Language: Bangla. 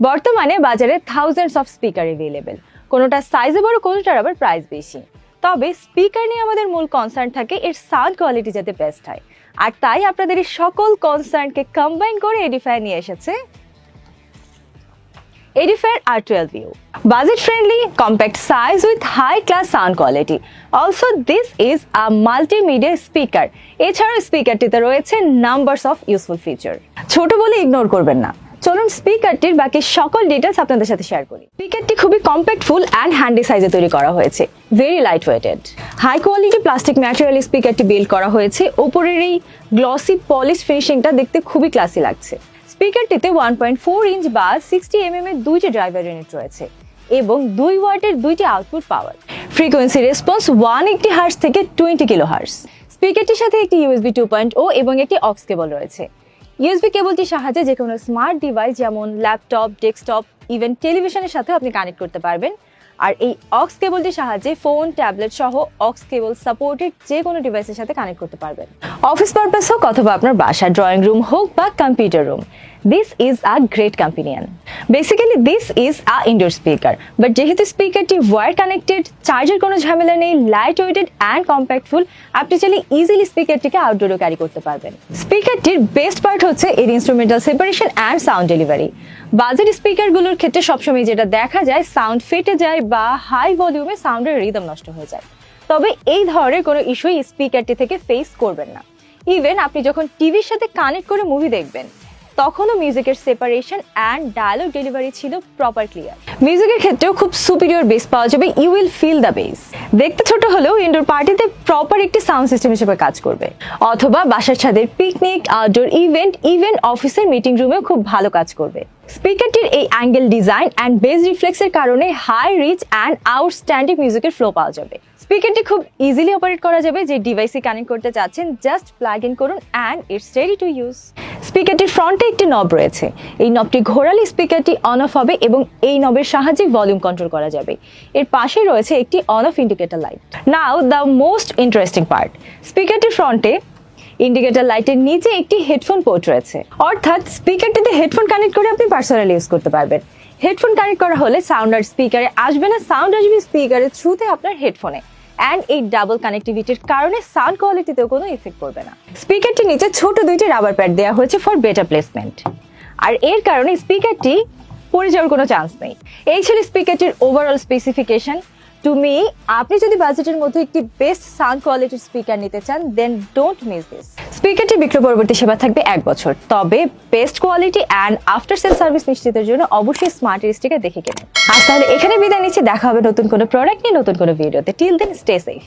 বর্তমানে বাজারে থাউজেন্ডস অফ স্পিকার এভেলেবেল কোনোটা সাইজে বড় কোনোটার আবার প্রাইস বেশি তবে স্পিকার নিয়ে আমাদের মূল কনসার্ন থাকে এর সাউন্ড কোয়ালিটি যাতে বেস্ট হয় আর তাই আপনাদের এই সকল কনসার্নকে কম্বাইন করে এডিফায়ার নিয়ে এসেছে Edifier R12 View. Budget friendly, compact size with high class sound quality. Also, this is a multimedia speaker. এছাড়াও স্পিকারটিতে রয়েছে নাম্বারস অফ ইউজফুল ফিচার ছোট বলে ইগনোর করবেন না চলুন স্পিকারটির বাকি সকল ডিটেলস আপনাদের সাথে শেয়ার করি। স্পিকারটি খুবই কম্প্যাক্টফুল অ্যান্ড হ্যান্ডি সাইজে তৈরি করা হয়েছে। Very light weighted high quality plastic material স্পিকারটি build করা হয়েছে। ওপরের এই গ্লসি পলিশ ফিনিশিংটা দেখতে খুবই ক্লাসি লাগছে। স্পিকারটিতে ওয়ান পয়েন্ট ফোর ইঞ্চ বা সিক্সটি এম এম এর দুইটি ড্রাইভার ইউনিট রয়েছে এবং দুই ওয়াটের দুইটি output power frequency response one eighty hertz থেকে টোয়েন্টি কিলো হার্স স্পিকারটির সাথে একটি ইউএসবি টু পয়েন্ট ও এবং একটি অক্স কেবল রয়েছে। ইউএসবি কেবলটির সাহায্যে যে কোনো স্মার্ট ডিভাইস যেমন ল্যাপটপ ডেস্কটপ ইভেন টেলিভিশনের সাথে আপনি কানেক্ট করতে পারবেন। আর এই অক্স কেবলটির সাহায্যে ফোন ট্যাবলেট সহ অক্স কেবল সাপোর্টেড যে কোনো ডিভাইসের সাথে কানেক্ট করতে পারবেন। অফিস পারপাস হোক অথবা আপনার বাসা ড্রয়িং রুম হোক বা computer room this is a great companion basically this is a indoor speaker but যেহেতু স্পিকারটি ওয়ার কানেক্টেড চার্জের কোনো ঝামেলা নেই লাইট ওয়েটেড অ্যান্ড কম্প্যাক্টফুল আপনি চাইলে ইজিলি স্পিকারটিকে আউটডোরও ক্যারি করতে পারবেন। স্পিকারটির বেস্ট পার্ট হচ্ছে এর instrumental separation and sound delivery budget স্পিকারগুলোর ক্ষেত্রে সবসময় যেটা দেখা যায় সাউন্ড ফেটে যায় বা হাই ভলিউমে সাউন্ডের রিদম নষ্ট হয়ে যায়। তবে এই ধরনের কোনো ইস্যুই স্পিকারটি থেকে ফেস করবেন না। ইভেন আপনি যখন টিভির সাথে কানেক্ট করে মুভি দেখবেন তখনও মিউজিকের সেপারেশন অ্যান্ড ডায়ালগ ডেলিভারি ছিল প্রপার ক্লিয়ার মিউজিকের ক্ষেত্রেও খুব সুপিরিয়র বেস পাওয়া যাবে you will feel the bass দেখতে ছোট হলেও ইনডোর পার্টিতে প্রপার একটি সাউন্ড সিস্টেম হিসেবে কাজ করবে। অথবা বাসার ছাদের পিকনিক আউটডোর ইভেন্ট ইভেন অফিসের মিটিং রুমেও খুব ভালো কাজ করবে। স্পিকারটির এই অ্যাঙ্গেল ডিজাইন অ্যান্ড বেস রিফ্লেক্সের কারণে হাই রিচ অ্যান্ড আউটস্ট্যান্ডিং মিউজিকের ফ্লো পাওয়া যাবে। স্পিকারটি খুব ইজিলি অপারেট করা যাবে, যে ডিভাইসে কানেক্ট করতে চাচ্ছেন জাস্ট প্লাগ ইন করুন and it's ready to use স্পিকারটির ফ্রন্টে একটি নব রয়েছে। এই নবটি ঘোরালে স্পিকারটি অন অফ হবে এবং এই নবের সাহায্যে ভলিউম কন্ট্রোল করা যাবে। এর পাশে রয়েছে একটি on off indicator light now the most interesting part স্পিকারটির ফ্রন্টে ইন্ডিকেটর লাইটের নিচে একটি হেডফোন পোর্ট রয়েছে। অর্থাৎ স্পিকারটিতে হেডফোন কানেক্ট করে আপনি পার্সোনালি ইউজ করতে পারবেন। হেডফোন কানেক্ট করা হলে সাউন্ড আর স্পিকারে আসবে না সাউন্ড আসবে স্পিকারের থ্রুতে আপনার হেডফোনে অ্যান্ড এই ডাবল কানেক্টিভিটির কারণে সাউন্ড কোয়ালিটিতেও কোনো ইফেক্ট করবে না। স্পিকারটি নিচে ছোট দুইটি রাবার প্যাড দেওয়া হয়েছে ফর বেটার প্লেসমেন্ট আর এর কারণে স্পিকারটি পড়ে যাওয়ার কোনো চান্স নেই। এই ছিল স্পিকারটির ওভারঅল স্পেসিফিকেশন টু মি আপনি যদি বাজেটের মধ্যে একটি বেস্ট সাউন্ড কোয়ালিটির স্পিকার নিতে চান দেন ডোন্ট মিস দিস স্পিকারটি বিক্রয় পরবর্তী সেবা থাকবে এক বছর। তবে best quality and after sale service নিশ্চিতের জন্য অবশ্যই স্মার্ট স্টিকার দেখে কেনেন। আর তাহলে এখানে বিদায় নিচ্ছে। দেখা হবে নতুন কোনো প্রোডাক্ট নিয়ে, নতুন কোনো ভিডিওতে টিল দেন স্টে সেফ